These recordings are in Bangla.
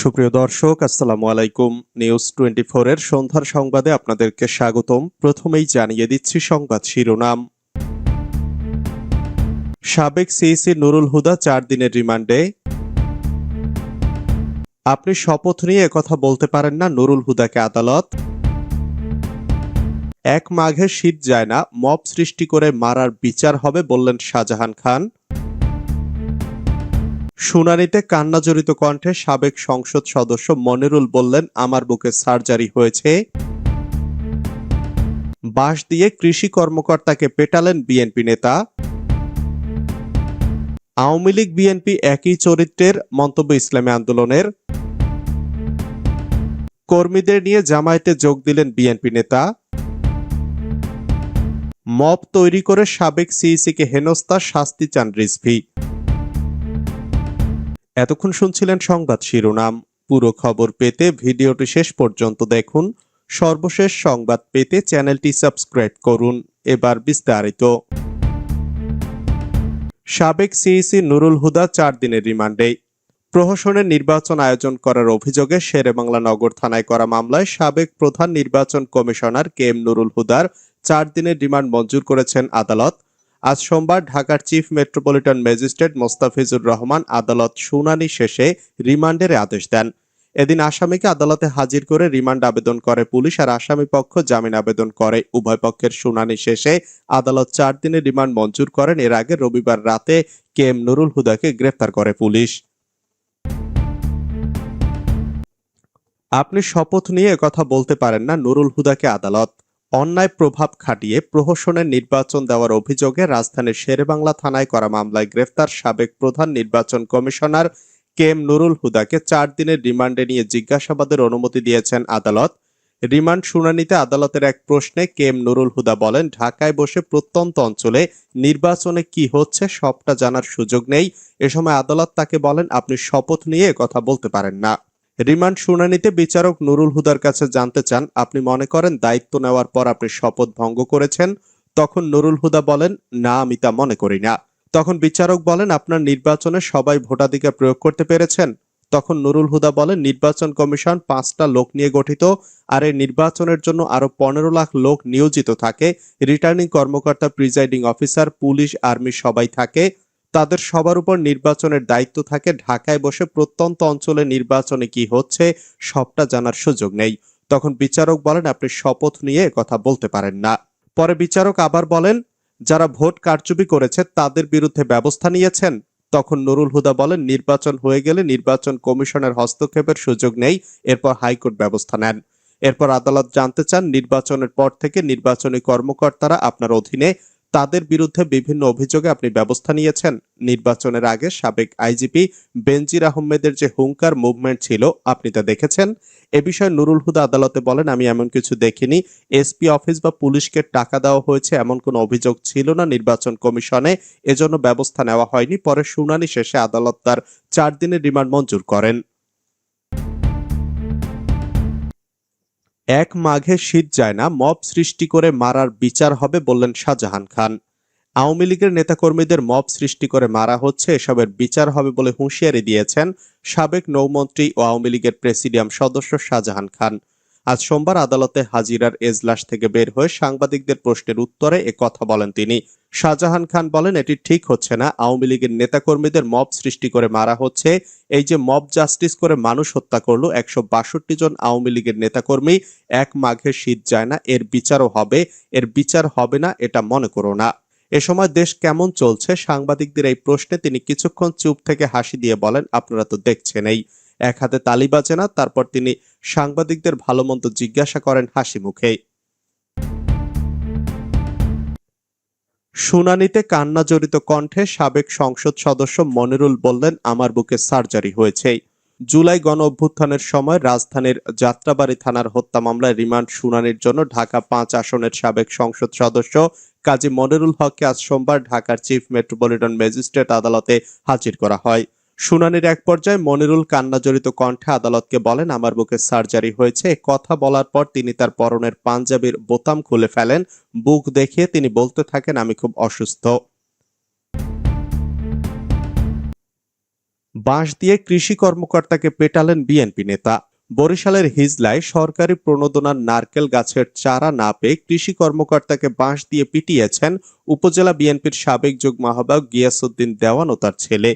সুপ্রিয় দর্শক, আসসালামু আলাইকুম। নিউজ টোয়েন্টি এর সন্ধ্যার সংবাদে আপনাদেরকে স্বাগতম। প্রথমেই জানিয়ে দিচ্ছি সংবাদ শিরোনাম। সাবেক সিইসি নুরুল হুদা চার দিনের রিমান্ডে। আপনি শপথ নিয়ে কথা বলতে পারেন না নুরুল হুদাকে আদালত। এক মাঘে শীত যায় না, মব সৃষ্টি করে মারার বিচার হবে বললেন শাহজাহান খান। শুনানিতে কান্নাজড়িত কণ্ঠে সাবেক সংসদ সদস্য মনিরুল বললেন, আমার বুকে সার্জারি হয়েছে। বাঁশ দিয়ে কৃষি কর্মকর্তাকে পেটালেন বিএনপি নেতা। আওয়ামী লীগ, বিএনপি একই চরিত্রের মন্তব্য ইসলামী আন্দোলনের। কর্মীদের নিয়ে জামায়াতে যোগ দিলেন বিএনপি নেতা। মব তৈরি করে সাবেক সিইসিকে হেনস্থা শাস্তি চান রিজভি। এতক্ষণ শুনছিলেন সংবাদ শিরোনাম। পুরো খবর পেতে ভিডিওটি শেষ পর্যন্ত দেখুন। সর্বশেষ সংবাদ পেতে চ্যানেলটি সাবস্ক্রাইব করুন। এবার বিস্তারিত। সাবেক সিইসি নুরুল হুদা চার দিনের রিমান্ডে। প্রহসনের নির্বাচন আয়োজন করার অভিযোগে শেরেবাংলা নগর থানায় করা মামলায় সাবেক প্রধান নির্বাচন কমিশনার কে এম নুরুল হুদার চার দিনের রিমান্ড মঞ্জুর করেছেন আদালত। আজ সোমবার ঢাকার chief metropolitan magistrate Mostafizur Rahman আদালত শুনানি শেষে রিমান্ডের আদেশ দেন। এদিন আসামিকে আদালতে হাজির করে রিমান্ড আবেদন করে পুলিশ আর আসামি পক্ষ জামিন আবেদন করে। উভয় পক্ষের শুনানি শেষে আদালত চার দিনের রিমান্ড মঞ্জুর করেন। এর আগে রবিবার রাতে কে এম নুরুল হুদাকে গ্রেফতার করে পুলিশ। আপনি শপথ নিয়ে কথা বলতে পারেন না নুরুল হুদাকে আদালত। অন্যায় প্রভাব খাটিয়ে প্রহসনের নির্বাচন দেওয়ার অভিযোগে রাজধানীর শেরেবাংলা থানায় করা মামলায় গ্রেফতার সাবেক প্রধান নির্বাচন কমিশনার কে এম নুরুল হুদাকে চার দিনের রিমান্ডে নিয়ে জিজ্ঞাসাবাদের অনুমতি দিয়েছেন আদালত। রিমান্ড শুনানিতে আদালতের এক প্রশ্নে কে এম নুরুল হুদা বলেন, ঢাকায় বসে প্রত্যন্ত অঞ্চলে নির্বাচনে কি হচ্ছে সবটা জানার সুযোগ নেই। এ সময় আদালত তাকে বলেন, আপনি শপথ নিয়ে কথা বলতে পারেন না। রিমান্ড শুনানিতে বিচারক নুরুল হুদার কাছে জানতে চান, আপনি মনে করেন দায়িত্ব নেওয়ার পর আপনি শপথ ভঙ্গ করেছেন? তখন নুরুল হুদা বলেন, না, আমি তা মনে করি না। তখন বিচারক বলেন, আপনার নির্বাচনে সবাই ভোটাধিকার প্রয়োগ করতে পেরেছেন। তখন নুরুল হুদা বলেন, নির্বাচন কমিশন পাঁচটা লোক নিয়ে গঠিত, আর এই নির্বাচনের জন্য আরও পনেরো লাখ লোক নিয়োজিত থাকে। রিটার্নিং কর্মকর্তা, প্রিজাইডিং অফিসার, পুলিশ, আর্মি সবাই থাকে। তাদের সবার উপর নির্বাচনের দায়িত্ব থাকে। ঢাকায় বসে প্রত্যন্ত অঞ্চলে নির্বাচনে কি হচ্ছে সবটা জানার সুযোগ নেই। তখন বিচারক বলেন, আপনি শপথ নিয়ে কথা বলতে পারেন না। পরে বিচারক আবার বলেন, যারা ভোট কারচুপি করেছে তাদের বিরুদ্ধে ব্যবস্থা নিয়েছেন। তখন নুরুল হুদা বলেন, নির্বাচন হয়ে গেলে নির্বাচন কমিশনের হস্তক্ষেপের সুযোগ নেই। এরপর হাইকোর্ট ব্যবস্থা নেন। এরপর আদালত জানতে চান, নির্বাচনের পর থেকে নির্বাচনী কর্মকর্তারা আপনার অধীনে তাদের বিরুদ্ধে বিভিন্ন অভিযোগে আপনি ব্যবস্থা নিয়েছেন। নির্বাচনের আগে সাবেক আইজিপি বেনজির আহমেদের যে হুঙ্কার মুভমেন্ট ছিল, আপনি তা দেখেছেন। এ বিষয়ে নুরুল হুদা আদালতে বলেন, আমি এমন কিছু দেখিনি। এসপি অফিস বা পুলিশকে টাকা দেওয়া হয়েছে, এমন কোনো অভিযোগ ছিল না নির্বাচন কমিশনে। এজন্য ব্যবস্থা নেওয়া হয়নি। পরে শুনানি শেষে আদালত তার চার দিনের রিমান্ড মঞ্জুর করেন। এক মাঘে শীত যায় না, মব সৃষ্টি করে মারার বিচার হবে বললেন শাহজাহান খান। আওয়ামী লীগের নেতাকর্মীদের মব সৃষ্টি করে মারা হচ্ছে, এসবের বিচার হবে বলে হুঁশিয়ারি দিয়েছেন সাবেক নৌমন্ত্রী ও আওয়ামী লীগের প্রেসিডিয়াম সদস্য শাহজাহান খান। আজ সোমবার আদালতে হাজিরার এজলাস থেকে বের হয়ে সাংবাদিকদের প্রশ্নের উত্তরে এ কথা বলেন তিনি। শাহজাহান খান বলেন, এটি ঠিক হচ্ছে না। আওয়ামী লীগের নেতাকর্মীদের মব সৃষ্টি করে মারা হচ্ছে। এই যে মব জাস্টিস করে মানুষ হত্যা করল, একশো বাষট্টি জন আওয়ামী লীগের নেতাকর্মী, এক মাঘে শীত যায় না। এর বিচারও হবে। এর বিচার হবে না, এটা মনে করো না। এ সময় দেশ কেমন চলছে? সাংবাদিকদের এই প্রশ্নে তিনি কিছুক্ষণ চুপ থেকে হাসি দিয়ে বলেন, আপনারা তো দেখছেন এই এক হাতে তালি বাজে না, তারপর তিনি সাংবাদিকদের ভালো মন্দ জিজ্ঞাসা করেন হাসি মুখে শুনানিতে কান্না জড়িত কণ্ঠে সাবেক সংসদ সদস্য মনিরুল বললেন, আমার বুকে সার্জারি হয়েছে জুলাই গণ অভ্যুত্থানের সময় রাজধানীর যাত্রাবাড়ি থানার হত্যা মামলায় রিমান্ড শুনানির জন্য ঢাকা পাঁচ আসনের সাবেক সংসদ সদস্য কাজী মনিরুল হককে আজ সোমবার ঢাকার চিফ মেট্রোপলিটন ম্যাজিস্ট্রেট আদালতে হাজির করা হয়। শুনানির এক পর্যায়ে মনিরুল কান্নাজড়িত কণ্ঠে আদালতকে বলেন, আমার বুকে সার্জারি হয়েছে। কথা বলার পর তিনি তার পরনের পাঞ্জাবির বোতাম খুলে ফেলেন। বুক দেখিয়ে তিনি বলতে থাকেন, আমি খুব অসুস্থ। বাঁশ দিয়ে কৃষি কর্মকর্তাকে পেটালেন বিএনপি নেতা। বরিশালের হিজলায় সরকারি প্রণোদনার নারকেল গাছের চারা না পেয়ে কৃষি কর্মকর্তাকে বাঁশ দিয়ে পিটিয়েছেন উপজেলা বিএনপির সাবেক যুগ্ম আহ্বায়ক গিয়াসুদ্দিন দেওয়ান ও তার ছেলে।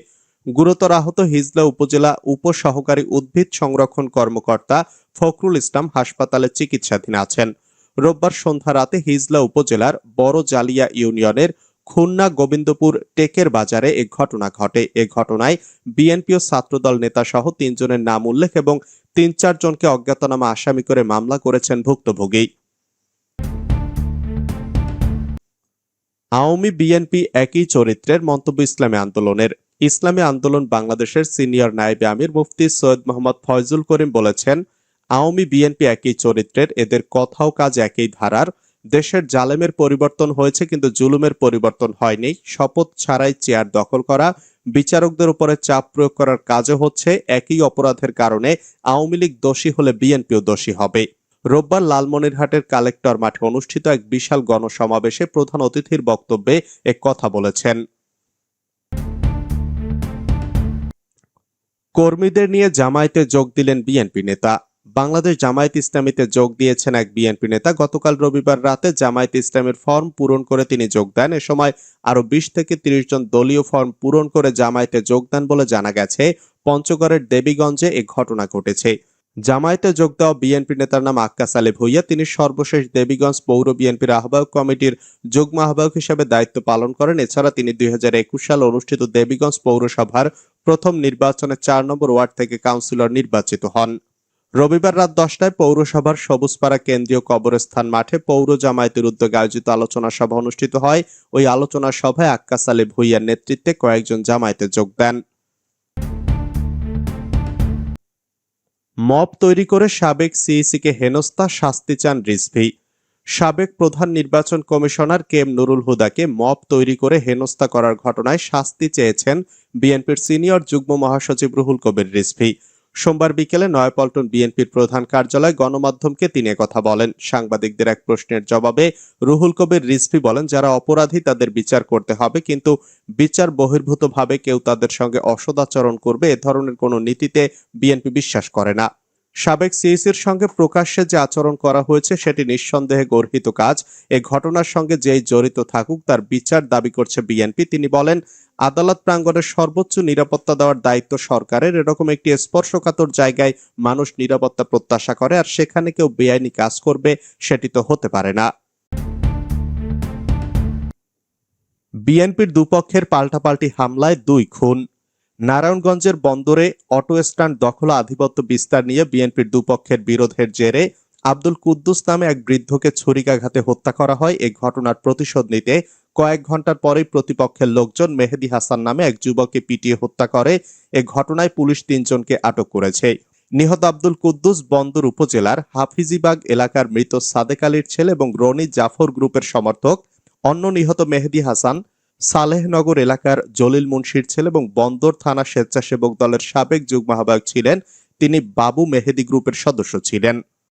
গুরুতর আহত হিজলা উপজেলা উপসহকারী উদ্ভিদ সংরক্ষণ কর্মকর্তা ফখরুল ইসলাম হাসপাতালে চিকিৎসাধীন আছেন। রোববার সন্ধ্যা রাতে হিজলা উপজেলার বড় জালিয়া ইউনিয়নের খুলনা গোবিন্দপুর টেকের বাজারে এ ঘটনা ঘটে। এ ঘটনায় বিএনপি ও ছাত্রদল নেতা সহ তিনজনের নাম উল্লেখ এবং তিন চারজনকে অজ্ঞাতনামা আসামি করে মামলা করেছেন ভুক্তভোগী। আওয়ামী বিএনপি একই চরিত্রের মন্তব্য ইসলামী আন্দোলনের। ইসলামী আন্দোলন বাংলাদেশের সিনিয়র নায়েবে আমির মুফতি সৈয়দ মোহাম্মদ ফয়জুল করিম বলেছেন, আওয়ামী বিএনপি একই চরিত্রের, এদের কথাও কাজ একই ধারার। দেশের জালেমের পরিবর্তন হয়েছে কিন্তু জুলুমের পরিবর্তন হয়নি। শপথ ছাড়াই চেয়ার দখল করা, বিচারকদের উপরে চাপ প্রয়োগ করার কাজও হচ্ছে। একই অপরাধের কারণে আওয়ামী লীগ দোষী হলে বিএনপিও দোষী হবে। রোববার লালমনিরহাটের কালেক্টর মাঠে অনুষ্ঠিত এক বিশাল গণসমাবেশে প্রধান অতিথির বক্তব্যে এক কথা বলেছেন। কর্মীদের নিয়ে জামায়াতে যোগ দিলেন বিএনপি নেতা। বাংলাদেশ জামায়াত ইসলামীতে যোগ দিয়েছেন এক বিএনপি নেতা। গতকাল রবিবার রাতে জামায়াত ইসলামের ফর্ম পূরণ করে তিনি যোগ দেন। এ সময় আরও বিশ থেকে তিরিশ জন দলীয় ফর্ম পূরণ করে জামায়াতে যোগ দেন বলে জানা গেছে। পঞ্চগড়ের দেবীগঞ্জে এ ঘটনা ঘটেছে। জামায়াতে যোগ দেওয়া বিএনপি নেতার নাম আক্কাস আলী ভুইয়া। তিনি সর্বশেষ দেবীগঞ্জ পৌর বিএনপির আহ্বায়ক কমিটির যুগ্ম আহ্বায়ক হিসেবে দায়িত্ব পালন করেন। এছাড়া তিনি দুই সালে অনুষ্ঠিত দেবীগঞ্জ পৌরসভার প্রথম নির্বাচনে চার নম্বর ওয়ার্ড থেকে কাউন্সিলর নির্বাচিত হন। রবিবার রাত দশটায় পৌরসভার সবুজপাড়া কেন্দ্রীয় কবরস্থান মাঠে পৌর জামায়াতের উদ্যোগে আয়োজিত আলোচনা সভা অনুষ্ঠিত হয়। ওই আলোচনা সভায় আক্কাস আলী ভুইয়ার নেতৃত্বে কয়েকজন জামায়াতে যোগ দেন। মব তৈরি করে সাবেক সিইসিকে হেনস্থা শাস্তি চান রিজভি। সাবেক প্রধান নির্বাচন কমিশনার কে এম নুরুল হুদাকে মব তৈরি করে হেনস্থা করার ঘটনায় শাস্তি চেয়েছেন বিএনপির সিনিয়র যুগ্ম মহাসচিব রুহুল কবির রিজভি। সোমবার বিকেলে নয়াপল্টন বিএনপির প্রধান কার্যালয় গণমাধ্যমকে তিনি কথা বলেন। সাংবাদিকদের এক প্রশ্নের জবাবে রুহুল কবির রিজভি বলেন, যারা অপরাধী তাদের বিচার করতে হবে, কিন্তু বিচার বহির্ভূতভাবে কেউ তাদের সঙ্গে অসদাচরণ করবে, এ ধরনের কোনো নীতিতে বিএনপি বিশ্বাস করে না। সাবেক সিইসির সঙ্গে প্রকাশ্যে যে আচরণ করা হয়েছে, সেটি নিঃসন্দেহে গর্হিত কাজ। এ ঘটনার সঙ্গে যেই জড়িত থাকুক, তার বিচার দাবি করছে বিএনপি। তিনি বলেন, আদালত প্রাঙ্গণের সর্বোচ্চ নিরাপত্তা দেওয়ার দায়িত্ব সরকারের। এরকম একটি স্পর্শকাতর জায়গায় মানুষ নিরাপত্তা প্রত্যাশা করে, আর সেখানে কেউ বেআইনি কাজ করবে, সেটি তো হতে পারে না। বিএনপির দুপক্ষের পাল্টাপাল্টি হামলায় দুই খুন। নারায়ণগঞ্জের বন্দরে অটো স্ট্যান্ড দখল আধিপত্য বিস্তার নিয়ে বিএনপির দুপক্ষের বিরোধের জেরে আব্দুল কুদ্দুস নামে এক বৃদ্ধকে ছুরিকাঘাতে হত্যা করা হয়। এই ঘটনার প্রতিশোধ নিতে কয়েক ঘণ্টার পরেই প্রতিপক্ষের লোকজন মেহেদি হাসান নামে এক যুবককে পিটিয়ে হত্যা করে। এ ঘটনায় পুলিশ তিনজনকে আটক করেছে। নিহত আব্দুল কুদ্দুস বন্দর উপজেলার হাফিজিবাগ এলাকার মৃত সাদেক আলীর ছেলে এবং রনি জাফর গ্রুপের সমর্থক। অন্য নিহত মেহেদি হাসান সালেহনগর এলাকার জলিল মুন্সির ছেলে এবং বন্দর থানা স্বেচ্ছাসেবক দলের সাবেক যুগ্ম আহ্বায়ক ছিলেন। তিনি বাবু মেহেদি গ্রুপের সদস্য ছিলেন।